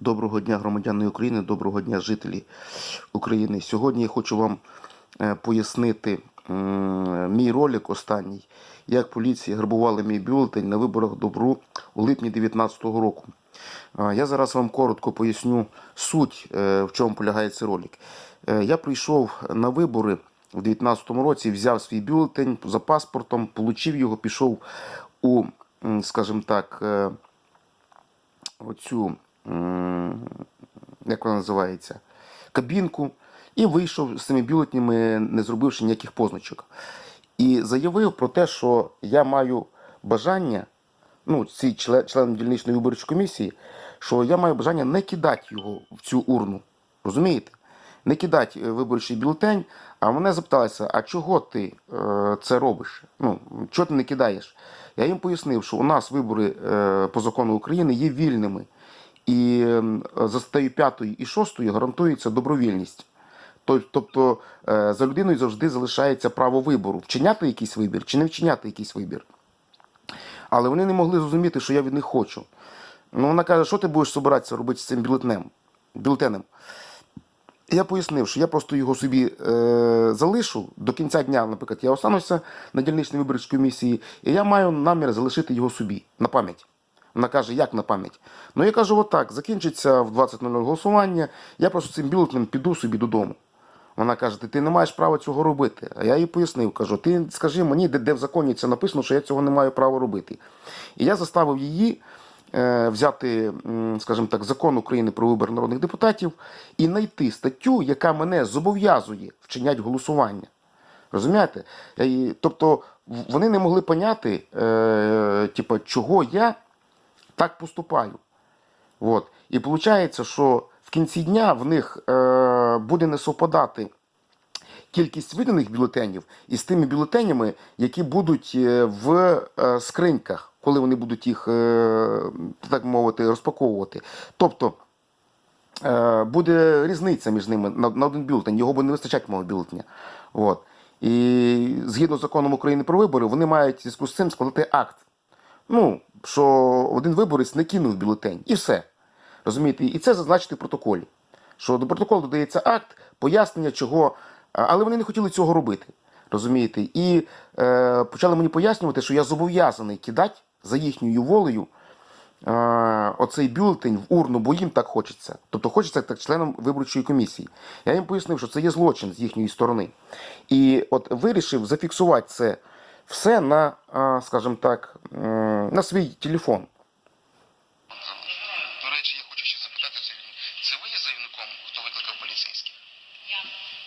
Доброго дня, громадяни України, доброго дня, жителі України. Сьогодні я хочу вам е, пояснити мій ролик останній, як поліція грабувала мій бюлетень на виборах добру у липні 2019 року. Я зараз вам коротко поясню суть, е, в чому полягає цей ролик. Е, Я прийшов на вибори у 2019 році, взяв свій бюлетень за паспортом, получив його, пішов у, скажімо так, оцю, як вона називається, кабінку, і вийшов з цими бюлетнями, не зробивши ніяких позначок. І заявив про те, що я маю бажання, ну, ці член, член дільничної виборчої комісії, що я маю бажання не кидати його в цю урну. Розумієте? Не кидати е, виборчий бюлетень, а мене запиталися, а чого ти е, це робиш? Ну, чого ти не кидаєш? Я їм пояснив, що у нас вибори е, по закону України є вільними. І за статтею 5 і 6 гарантується добровільність. Тобто е, за людиною завжди залишається право вибору, вчиняти якийсь вибір чи не вчиняти якийсь вибір. Але вони не могли зрозуміти, що я від них хочу. Ну, вона каже, що ти будеш збиратися робити з цим бюлетнем? бюлетенем? Я пояснив, що я просто його собі е, залишу до кінця дня, наприклад, я остануся на дільничній виборчій комісії, і я маю намір залишити його собі на пам'ять. Вона каже, як на пам'ять? Ну я кажу, отак, закінчиться в 20.00 голосування, я просто цим бюлетнем піду собі додому. Вона каже, ти, не маєш права цього робити. А я їй пояснив, кажу, ти скажи мені, де, де в законі це написано, що я цього не маю права робити. І я заставив її е, взяти, скажімо так, закон України про вибори народних депутатів і знайти статтю, яка мене зобов'язує вчиняти голосування. Розумієте? Тобто вони не могли поняти, е, типу, чого я так поступаю. От. І виходить, що в кінці дня в них е, буде не совпадати кількість виданих бюлетенів із тими бюлетенями, які будуть е, в е, скриньках, коли вони будуть їх, е, так мовити, розпаковувати. Тобто е, буде різниця між ними на, один бюлетень, його буде не вистачати мого бюлетеня. От. І згідно з законом України про вибори, вони мають в зв'язку з цим складати акт. Ну, що один виборець не кинув бюлетень. І все. Розумієте? І це зазначити в протоколі. Що до протоколу додається акт, пояснення, чого. Але вони не хотіли цього робити. Розумієте? І е, почали мені пояснювати, що я зобов'язаний кидати за їхньою волею е, оцей бюлетень в урну, бо їм так хочеться. Тобто хочеться так членам виборчої комісії. Я їм пояснив, що це є злочин з їхньої сторони. І от вирішив зафіксувати це все на, а, скажімо так, на свій телефон. До речі, я хочу ще запитати це. Це ви є заявником, хто викликав поліцейських? Я.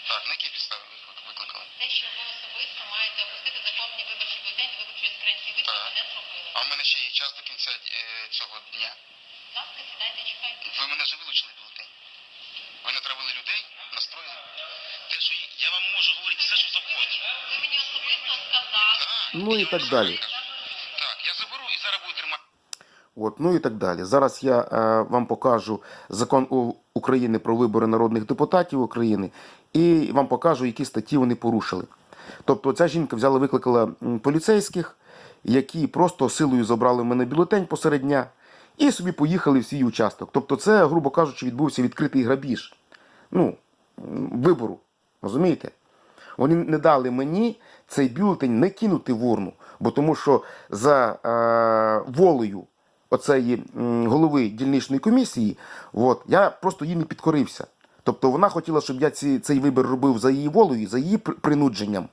Так, на якій підставі ви викликали? Те, що ви особисто маєте опустити законні виборчі бюлетені до виборчої скриньки, ви цього не зробили. А в мене ще є час до кінця е, цього дня. Будь ласка, сідайте, чекайте. Ви мене вже вилучили бюлетень. Ви натравили людей, настроїли. Я вам можу говорити все, що завгодно. Ви мені особисто сказали. Ну і так далі. Так, я заберу і зараз буду тримати. От, ну і так далі. Зараз я е, вам покажу закон України про вибори народних депутатів України і вам покажу, які статті вони порушили. Тобто ця жінка взяла, викликала поліцейських, які просто силою забрали в мене бюлетень посеред дня і собі поїхали в свій участок. Тобто, це, грубо кажучи, відбувся відкритий грабіж. Ну, вибору. Розумієте? Вони не дали мені цей бюлетень не кинути в урну, бо тому що за е, волею оцеї голови дільничної комісії, от, я просто їй не підкорився. Тобто вона хотіла, щоб я ці, цей вибір робив за її волею, за її принудженням,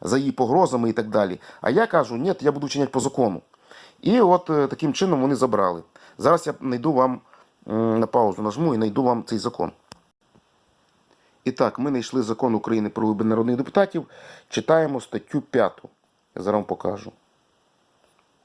за її погрозами і так далі. А я кажу, ні, я буду вчиняти по закону. І от е, таким чином вони забрали. Зараз я знайду вам м, на паузу нажму і знайду вам цей закон. І так, ми знайшли закон України про вибори народних депутатів. Читаємо статтю 5. Я зараз вам покажу.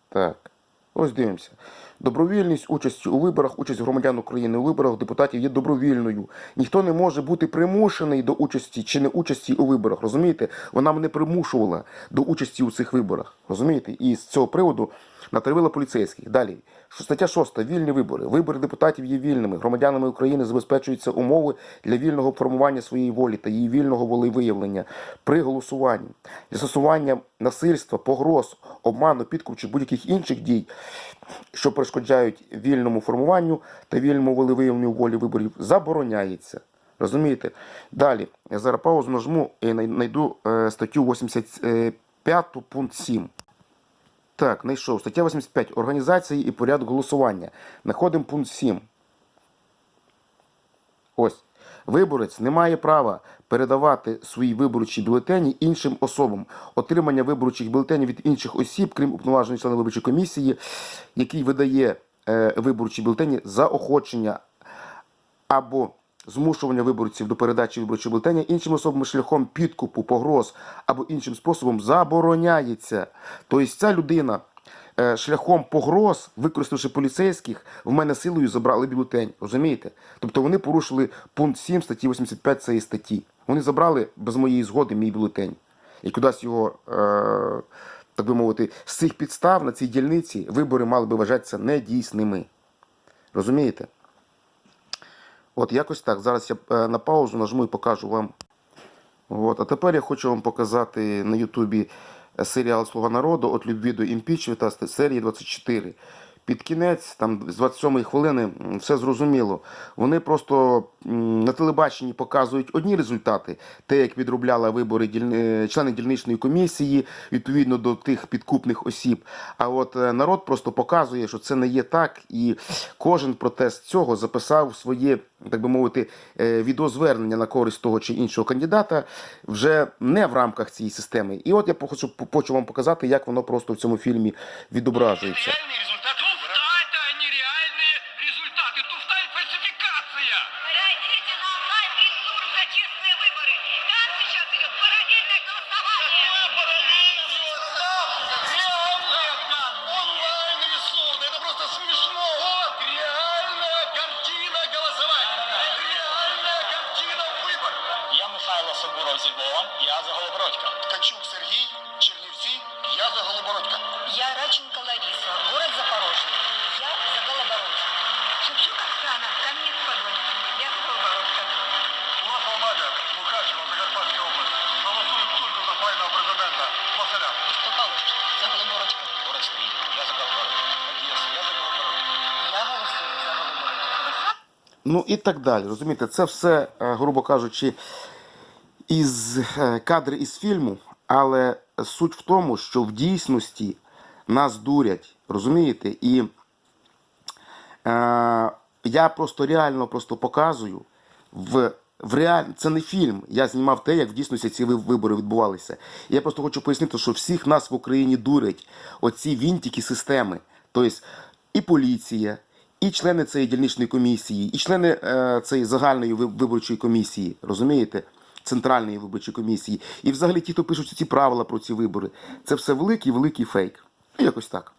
Так. Ось дивимося. Добровільність участі у виборах, участь громадян України у виборах депутатів є добровільною. Ніхто не може бути примушений до участі чи не участі у виборах. Розумієте? Вона мене примушувала до участі у цих виборах. Розумієте? І з цього приводу натравила поліцейських. Далі. Стаття 6. Вільні вибори. Вибори депутатів є вільними. Громадянами України забезпечуються умови для вільного формування своєї волі та її вільного волевиявлення при голосуванні. Застосування насильства, погроз, обману, підкуп чи будь-яких інших дій, що перешкоджають вільному формуванню та вільному волевиявленню волі виборів, забороняється. Розумієте? Далі, я зараз паузу нажму і най- знайду е, статтю 85 пункт 7. Так, знайшов. Стаття 85. Організації і порядок голосування. Знаходимо пункт 7. Ось. Виборець не має права передавати свої виборчі бюлетені іншим особам. Отримання виборчих бюлетенів від інших осіб, крім уповноваженого члена виборчої комісії, який видає е, виборчі бюлетені за охочення або змушування виборців до передачі виборчого бюлетеня іншим особам шляхом підкупу, погроз або іншим способом забороняється. Тобто ця людина е, шляхом погроз, використавши поліцейських, в мене силою забрали бюлетень. Розумієте? Тобто вони порушили пункт 7 статті 85 цієї статті. Вони забрали без моєї згоди мій бюлетень. І кудись його, е, так би мовити, з цих підстав на цій дільниці вибори мали би вважатися недійсними. Розумієте? От якось так. Зараз я е, на паузу нажму і покажу вам. От. А тепер я хочу вам показати на Ютубі е, серіал Слуга народу от любві до імпічмента серії 24. Під кінець, там з 27-ї хвилини, все зрозуміло. Вони просто на телебаченні показують одні результати, те, як відробляла вибори дільни- члени дільничної комісії відповідно до тих підкупних осіб. А от е, народ просто показує, що це не є так, і кожен протест цього записав своє, так би мовити, е, відеозвернення на користь того чи іншого кандидата вже не в рамках цієї системи. І от я хочу, хочу вам показати, як воно просто в цьому фільмі відображується. Результат Ну і так далі. Розумієте, це все, е, грубо кажучи, із е, кадри із фільму, але суть в тому, що в дійсності нас дурять, розумієте? І е, я просто реально просто показую в. В реаль... Це не фільм. Я знімав те, як в дійсності ці вибори відбувалися. Я просто хочу пояснити, що всіх нас в Україні дурять оці вінтики системи. Тобто і поліція, і члени цієї дільничної комісії, і члени е, цієї загальної виборчої комісії, розумієте? Центральної виборчої комісії. І взагалі ті, хто пишуть ці правила про ці вибори, це все великий великий фейк. Ну, якось так.